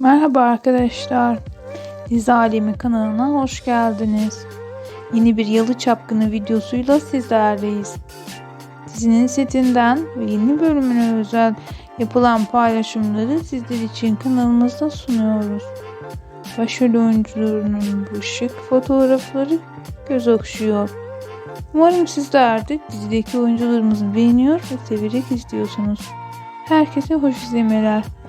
Merhaba arkadaşlar. Dizi Alemi kanalına hoş geldiniz. Yeni bir Yalı Çapkını videosuyla sizlerleyiz. Dizinin setinden ve yeni bölümüne özel yapılan paylaşımları sizler için kanalımızda sunuyoruz. Başrol oyuncularının bu şık fotoğrafları göz okşuyor. Umarım sizler de dizideki oyuncularımızı beğeniyor ve severek izliyorsunuz. Herkese hoş izlemeler.